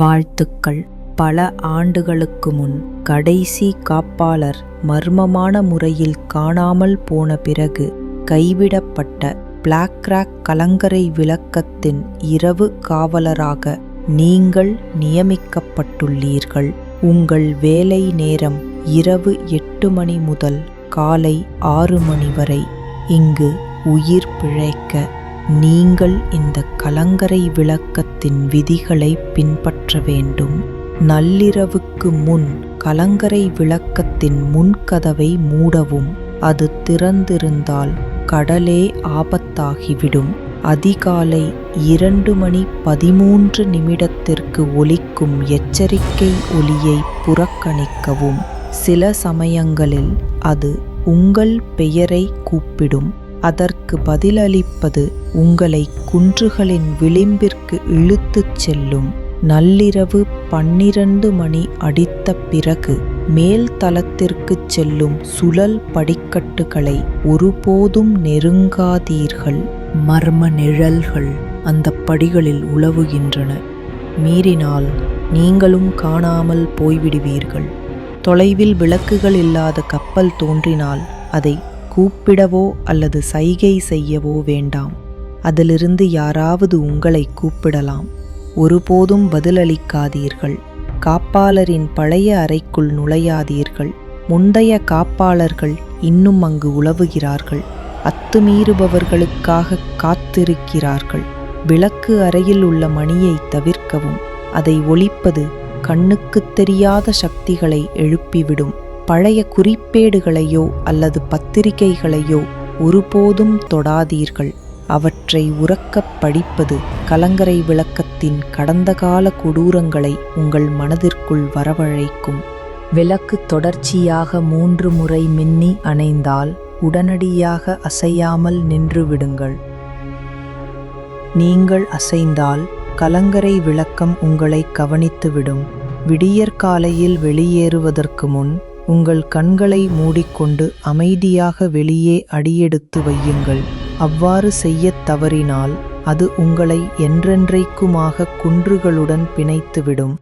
வாழ்த்துக்கள். பல ஆண்டுகளுக்கு முன் கடைசி காப்பாளர் மர்மமான முறையில் காணாமல் போன பிறகு கைவிடப்பட்ட பிளாக்ராக் கலங்கரை விளக்கத்தின் இரவு காவலராக நீங்கள் நியமிக்கப்பட்டுள்ளீர்கள். உங்கள் வேலை நேரம் இரவு எட்டு மணி முதல் காலை ஆறு மணி வரை இங்கு உயிர் பிழைக்க நீங்கள் இந்த கலங்கரை விளக்கத்தின் விதிகளை பின்பற்ற வேண்டும். நள்ளிரவுக்கு முன் கலங்கரை விளக்கத்தின் முன்கதவை மூடவும். அது திறந்திருந்தால் கடலே ஆபத்தாகிவிடும். அதிகாலை இரண்டு மணி பதிமூன்று நிமிடத்திற்கு ஒலிக்கும் எச்சரிக்கை ஒலியை புறக்கணிக்கவும். சில சமயங்களில் அது உங்கள் பெயரை கூப்பிடும். அதற்கு பதிலளிப்பது உங்களை குன்றுகளின் விளிம்பிற்கு இழுத்துச் செல்லும். நள்ளிரவு பன்னிரண்டு மணி அடித்த பிறகு மேல் தளத்திற்குச் செல்லும் சுழல் படிக்கட்டுகளை ஒருபோதும் நெருங்காதீர்கள். மர்ம நிழல்கள் அந்த படிகளில் உலவுகின்றன. மீறினால் நீங்களும் காணாமல் போய்விடுவீர்கள். தொலைவில் விளக்குகள் இல்லாத கப்பல் தோன்றினால் அதை கூப்பிடவோ அல்லது சைகை செய்யவோ வேண்டாம். அதிலிருந்து யாராவது உங்களை கூப்பிடலாம். ஒருபோதும் பதிலளிக்காதீர்கள். காப்பாளரின் பழைய அறைக்குள் நுழையாதீர்கள். முந்தைய காப்பாளர்கள் இன்னும் அங்கு உலவுகிறார்கள் அத்துமீறுபவர்களுக்காக காத்திருக்கிறார்கள். விளக்கு அறையில் உள்ள மணியை தவிர்க்கவும் அதை ஒழிப்பது கண்ணுக்குத் தெரியாத சக்திகளை எழுப்பிவிடும். பழைய குறிப்பேடுகளையோ அல்லது பத்திரிகைகளையோ ஒருபோதும் தொடாதீர்கள். அவற்றை உறக்கப் படிப்பது கலங்கரை விளக்கத்தின் கடந்த கால கொடூரங்களை உங்கள் மனதிற்குள் வரவழைக்கும். விளக்கு தொடர்ச்சியாக மூன்று முறை மின்னி அணைந்தால் உடனடியாக அசையாமல் நின்று விடுங்கள். நீங்கள் அசைந்தால் கலங்கரை விளக்கம் உங்களை கவனித்துவிடும். விடியற்காலையில் வெளியேறுவதற்கு முன் உங்கள் கண்களை மூடிக்கொண்டு அமைதியாக வெளியே அடியெடுத்து வையுங்கள். அவ்வாறு செய்யத் தவறினால் அது உங்களை என்றென்றைக்குமாக குன்றுகளுடன் பிணைத்துவிடும்.